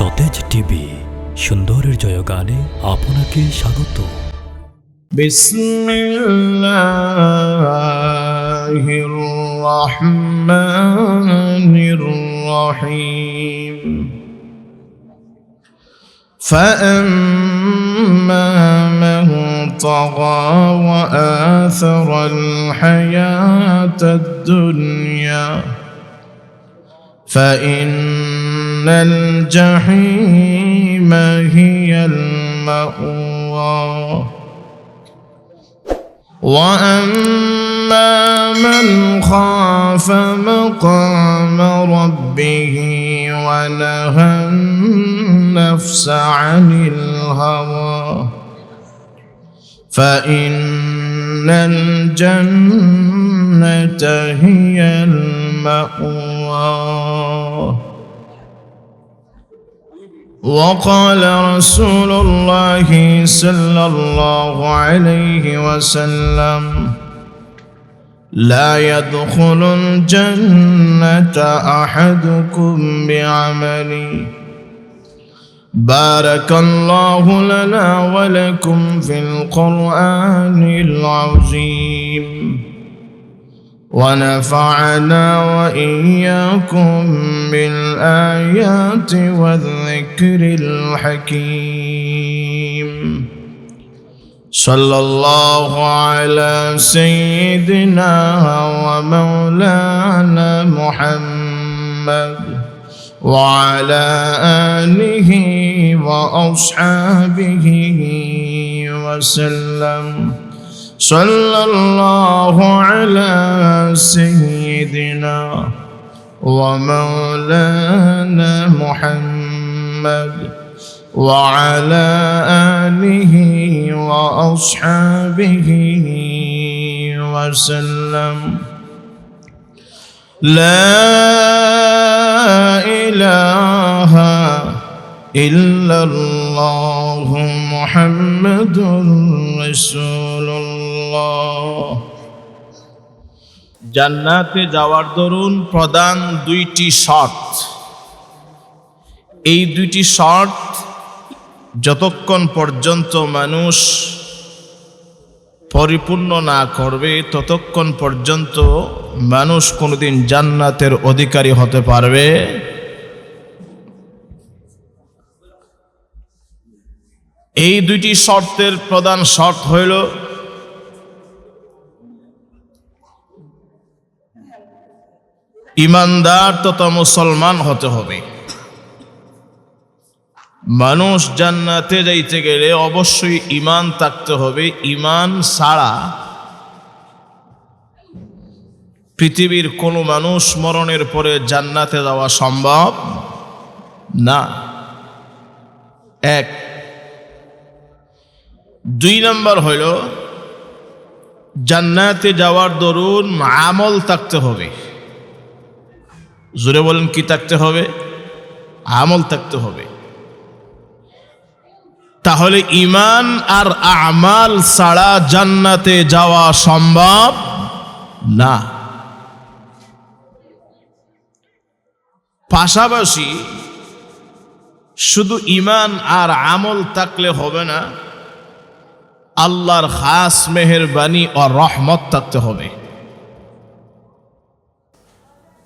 সতেজ টিভি সুন্দরের জয়গানে আপনাকে স্বাগত بسم الله الرحمن الرحيم فأما من طغى وآثر الحياة الدنيا فإن الجحيم هي المأوى. وأما من خاف مقام ربه ونهى النفس عن الهوى فإن الجنة هي المأوى. وقال رسول الله صلى الله عليه وسلم لا يدخل الجنة أحدكم بعملي بارك الله لنا ولكم في القرآن العظيم. ونفعنا وإياكم بالآيات والذكر الحكيم. صلى الله على سيدنا ومولانا محمد وعلى آله وأصحابه وسلم. صلى الله على سيدنا ومولانا محمد وعلى آله وأصحابه وسلم. لا إله إلا الله. محمد رسول الله জান্নাতে যাওয়ার দরুন প্রধান দুইটি শর্ত এই দুইটি শর্ত যতক্ষণ পর্যন্ত মানুষ পরিপূর্ণ না করবে ততক্ষণ পর্যন্ত মানুষ কোনোদিন জান্নাতের অধিকারী হতে পারবে এই দুইটি শর্তের প্রধান শর্ত হইল ইমানদার তথা মুসলমান হতে হবে। মানুষ জান্নাতে যাইতে গেলে অবশ্যই ইমান থাকতে হবে। ইমান ছাড়া পৃথিবীর কোনো মানুষ মরণের পরে জান্নাতে যাওয়া সম্ভব না। এক দুই নম্বর হইল, জান্নাতে যাওয়ার দরুন আমল থাকতে হবে। জোরে বলেন, কি থাকতে হবে? আমল থাকতে হবে। তাহলে ইমান আর আমাল ছাড়া জান্নাতে যাওয়া সম্ভব না। পাশাপাশি শুধু ইমান আর আমল থাকলে হবে না আল্লাহর খাস মেহরবানি ও রহমত থাকতে হবে।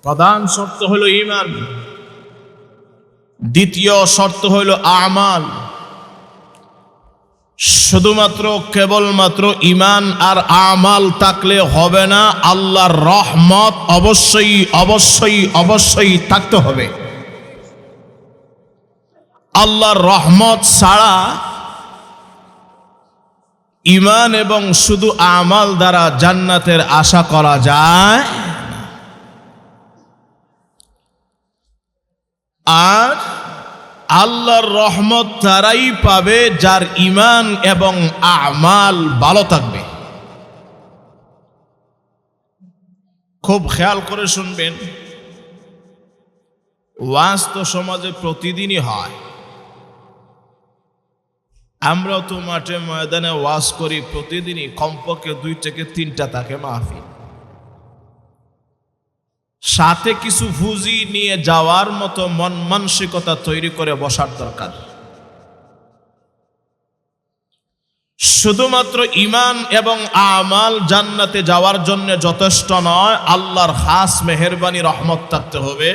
প্রধান শর্ত হইল ইমান দ্বিতীয় শর্ত হইল আমাল। শুধুমাত্র, কেবলমাত্র ইমান আর আমাল থাকলে হবে না, আল্লাহর রহমত অবশ্যই অবশ্যই অবশ্যই থাকতে হবে। আল্লাহর রহমত ছাড়া ইমান এবং শুধু আমাল দ্বারা জান্নাতের আশা করা যায় আর আল্লাহর রহমত তারাই পাবে যার ইমান এবং আমাল ভালো থাকবে। খুব খেয়াল করে শুনবেন। ওয়াজ তো সমাজে প্রতিদিনই হয়। আমরাও তো মাঠে ময়দানে ওয়াজ করি প্রতিদিনই, কমপক্ষে দুই থেকে তিনটা তাকে মাহফিল। সাথে কিছু ফুজি নিয়ে যাওয়ার মতো মন মানসিকতা তৈরি করে বসার দরকার। শুধুমাত্র ইমান এবং আমাল জান্নাতে যাওয়ার জন্য যথেষ্ট নয়, আল্লাহর খাস মেহরবানি রহমত থাকতে হবে।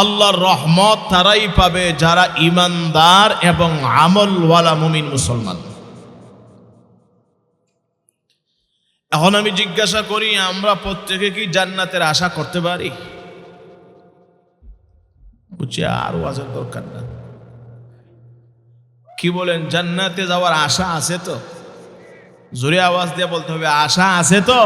আল্লাহর রহমত তারাই পাবে যারা ইমানদার এবং আমলওয়ালা মুমিন মুসলমান। এখন আমি জিজ্ঞাসা করি, আমরা প্রত্যেকে কি জান্নাতের আশা করতে পারি? বুঝছি, আর ওয়াজের দরকার না। কি বলেন, জান্নাতে যাওয়ার আশা আছে তো? জোরে আওয়াজ দিয়ে বলতে হবে, আশা আছে তো?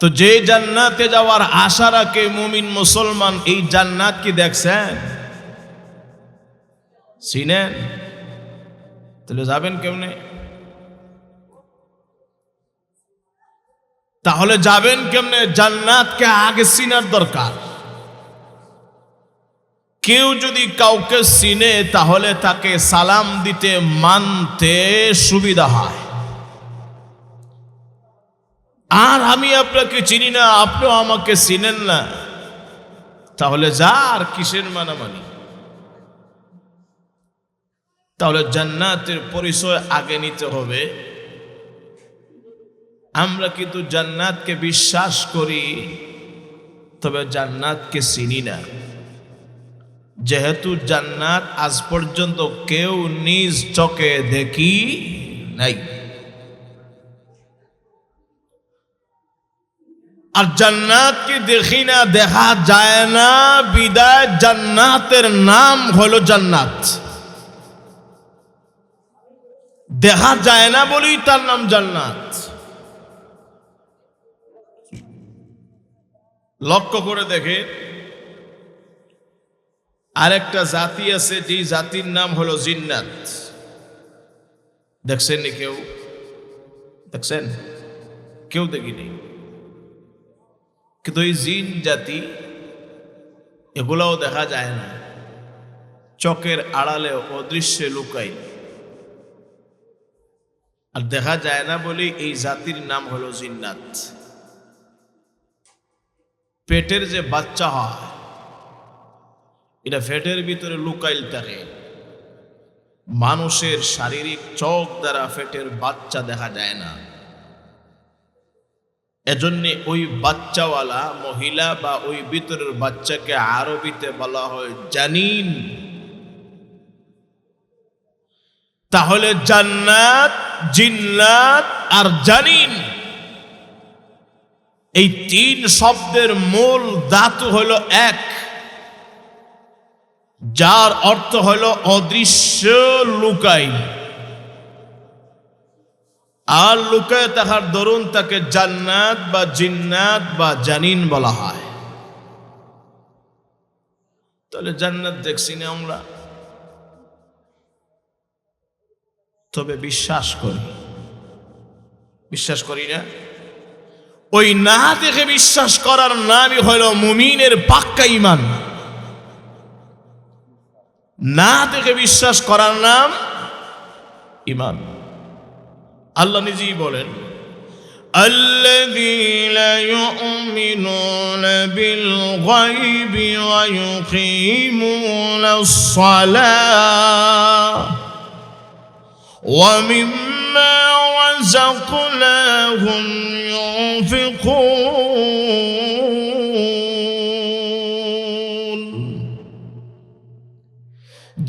তো যে জান্নাতে যাওয়ার আশা রাখে মুমিন মুসলমান, এই জান্নাত কি দেখছেন? চিনেন? তাহলে যাবেন কেমনে? তাহলে যাবেন কেমনে? জান্নাতকে আগে চিনার দরকার। কেউ যদি কাউকে চিনে, তাহলে তাকে সালাম দিতে মানতে সুবিধা হয়। আর আমি আপনাকে চিনি না, আপনিও আমাকে চিনেন না। তাহলে যা আর কিসের মানামানি? তাহলে জান্নাতের পরিচয় আগে নিতে হবে। আমরা কিন্তু জান্নাতকে বিশ্বাস করি, তবে জান্নাতকে চিনি না। যেহেতু জান্নাত আজ পর্যন্ত কেউ নিজ চকে দেখি নাই। আর জান্নাতকে দেখি না, দেখা যায় না, বিদায় জান্নাতের নাম হলো জান্নাত। দেখা যায় না বলেই তার নাম জান্নাত। লক্ষ্য করে দেখে আরেকটা জাতি আছে যে জাতির নাম হলো জিন্নাত। দেখছেন কেউ? দেখছেন? কেউ দেখিনি। কিন্তু এই জিন জাতি, এগুলাও দেখা যায় না। চকের আড়ালে অদৃশ্যে লুকাই। আর দেখা যায় না বলে এই জাতির নাম হলো জিন্নাত। পেটের যে বাচ্চা হয়, এটা ফেটের ভিতরে লুকাইল থাকে। মানুষের শারীরিক চোখ দ্বারা ফেটের বাচ্চা দেখা যায় না। এজন্যে ওই বাচ্চাওয়ালা মহিলা বা ওই ভিতরের বাচ্চাকে আরবিতে বলা হয় জানিন। তাহলে জান্নাত, জিন্নাত আর জানিন। এই তিন শব্দের মূল ধাতু হলো এক। যার অর্থ হলো অদৃশ্য লুকাই আর লুকায় তাহার দরুন তাকে জান্নাত বা জিন্নাত বা জানিন বলা হয়। তাহলে জান্নাত দেখছি না আমরা। তবে বিশ্বাস করি। বিশ্বাস করি না। ওই না দেখে বিশ্বাস করার নামই হলো মুমিনের পাক্কা ইমান না দেখে বিশ্বাস করার নাম ইমান আল্লাহ নিজেই বলেন الذين يؤمنون بالغيب ويقيمون الصلاة ومما رزقناهم ينفقون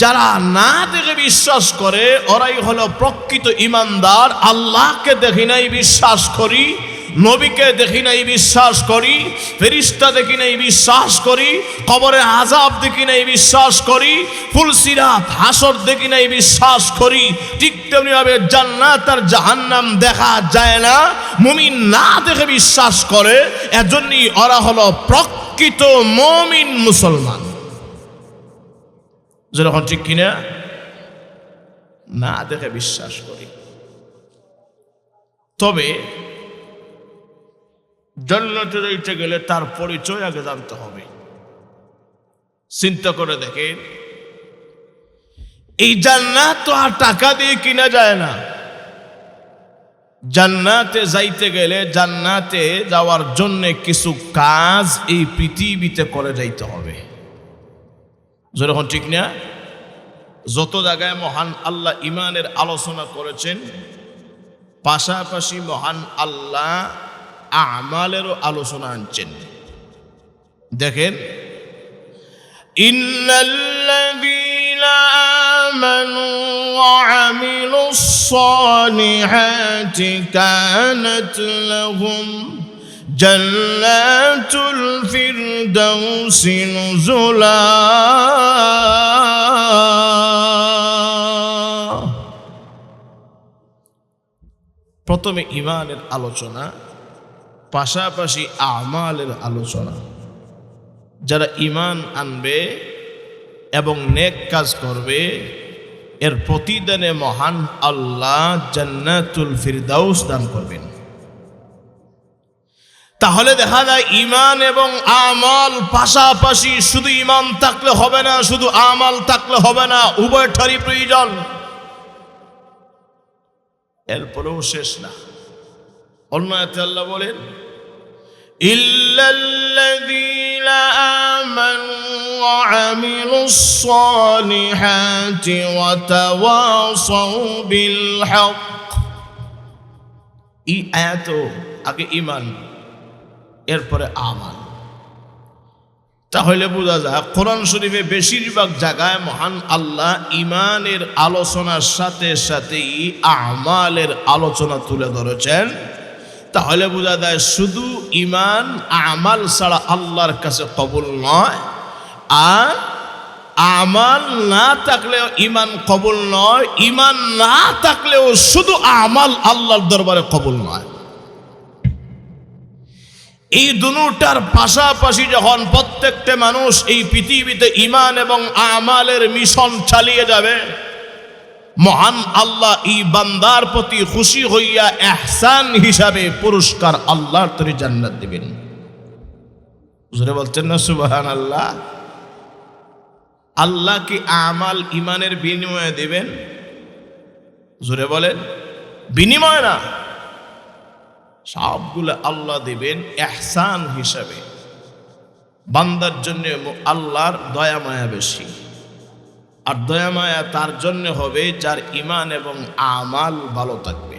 যারা না দেখে বিশ্বাস করে, ওরাই হলো প্রকৃত ইমানদার। আল্লাহকে দেখি নাই বিশ্বাস করি, নবীকে দেখি নাই বিশ্বাস করি, ফেরিস্তা দেখি নাই বিশ্বাস করি, কবরে আজাব দেখি নাই বিশ্বাস করি ফুলসিরাত হাসর দেখি নাই বিশ্বাস করি। ঠিক তেমনিভাবে জান্নাত আর জাহান্নাম দেখা যায় না। মুমিন না দেখে বিশ্বাস করে, এজন্যই ওরা হলো প্রকৃত মমিন মুসলমান। যেরকম ঠিক কিনা? না, দেখে বিশ্বাস করি। তবে জান্নাতে যাইতে গেলে তার পরিচয় আগে জানতে হবে। চিন্তা করে দেখেন, এই জান্নাত তো আর টাকা দিয়ে কিনা যায় না। জান্নাতে যাইতে গেলে জান্নাতে যাওয়ার জন্য কিছু কাজ এই পৃথিবীতে করে যাইতে হবে। যেরকম ঠিক না? যত জায়গায় মহান আল্লাহ ইমানের আলোচনা করেছেন, পাশাপাশি মহান আল্লাহ আমালেরও আলোচনা আনছেন। দেখেন, ইন্নাল্লাযীনা আমানু ওয়া জান্নাতুল ফিরদাউসি নুজুলা। প্রথমে ইমানের আলোচনা, পাশাপাশি আমালের আলোচনা। যারা ইমান আনবে এবং নেক কাজ করবে, এর প্রতিদানে মহান আল্লাহ জান্নাতুল ফিরদাউস দান করবেন। তাহলে দেখা যায় ইমান এবং আমল পাশাপাশি শুধু ইমান থাকলে হবে না, শুধু আমাল থাকলে হবে না উভয়টারই প্রয়োজন। এরপরেও শেষ না। অন্য আল্লাহ বলেন বিল আগে ইমান এরপরে আমাল। তাহলে বোঝা যায়, কোরআন শরীফে বেশিরভাগ জায়গায় মহান আল্লাহ ইমানের আলোচনার সাথে সাথেই আমালের আলোচনা তুলে ধরেছেন। তাহলে বোঝা যায়, শুধু ইমান আমাল ছাড়া আল্লাহর কাছে কবুল নয়, আর আমাল না থাকলেও ইমান কবুল নয় ইমান না থাকলেও শুধু আমাল আল্লাহর দরবারে কবুল নয়। এই দুটার পাশাপাশি যখন প্রত্যেকটা মানুষ এই পৃথিবীতে ইমান এবং আমালের মিশন চালিয়ে যাবে, মহান আল্লাহ এই বান্দার প্রতি খুশি হইয়া এহসান হিসাবে পুরস্কার আল্লাহর তরি জান্নাত দিবেন। বলছেন না সুবাহান আল্লাহ আল্লাহ কি আমাল ইমানের বিনিময়ে দিবেন? জোরে বলেন, বিনিময় না। সবগুলো আল্লাহ দিবেন এহসান হিসাবে। বান্দার জন্য আল্লাহর দয়া মায়া বেশি। আর দয়া মায়া তার জন্য হবে যার ইমান এবং আমাল ভালো থাকবে।